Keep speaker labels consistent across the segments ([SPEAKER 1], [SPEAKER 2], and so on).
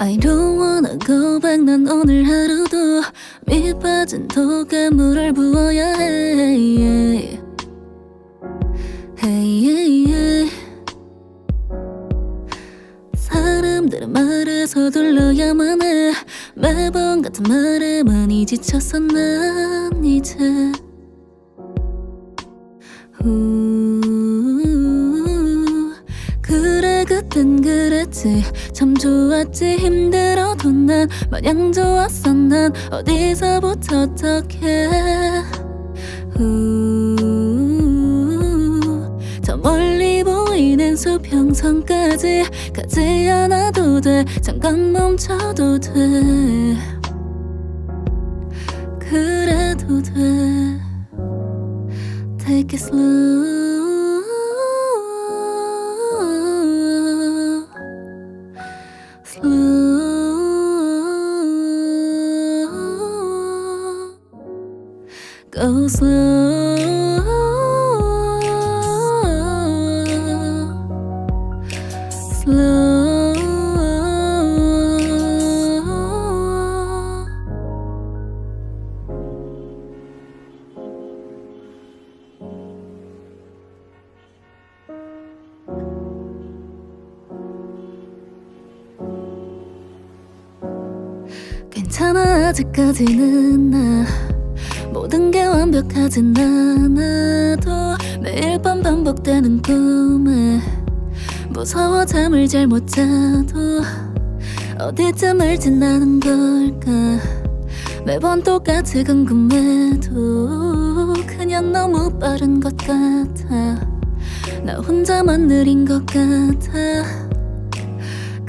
[SPEAKER 1] I don't wanna go back 난 오늘 하루도 밑 빠진 독에 물을 부어야 해. Hey, hey, hey. 사람들은 말에 서둘러야만 해. 매번 같은 말에 많이 지쳤어 난 이제. 우 땐 그랬지 참 좋았지 힘들어도 난 마냥 좋았어 난 어디서부터 어떻게. 저 멀리 보이는 수평선까지 가지 않아도 돼. 잠깐 멈춰도 돼. 그래도 돼. Take it slow Slow 괜찮아 아직까지는 나 모든 게 완벽하진 않아도 매일 밤 반복되는 꿈에 무서워 잠을 잘 못 자도 어디쯤을 지나는 걸까? 매번 똑같이 궁금해도 그냥 너무 빠른 것 같아. 나 혼자만 느린 것 같아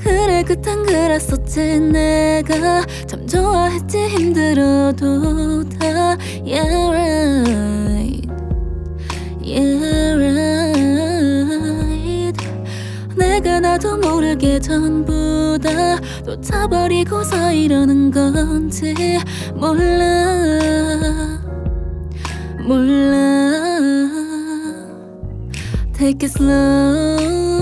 [SPEAKER 1] 그래 그땐 그랬었지. 내가 참 좋아했지. 힘들어도 다. Yeah right. Yeah right. 내가 나도 모르게 전부 다 놓쳐버리고서 이러는 건지 몰라. 몰라. Take it slow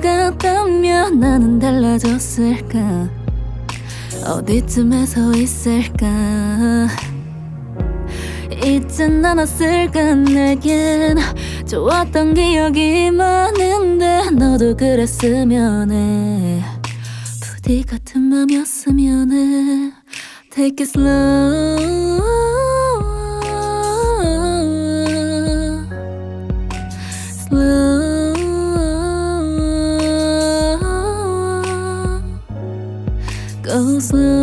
[SPEAKER 1] 같다면 나는 달라졌을까? 어디쯤에 서 있을까? 잊진 않았을까? 내겐 좋았던 기억이 많은데 너도 그랬으면 해 부디 같은 맘이었으면 해 Take it slow sương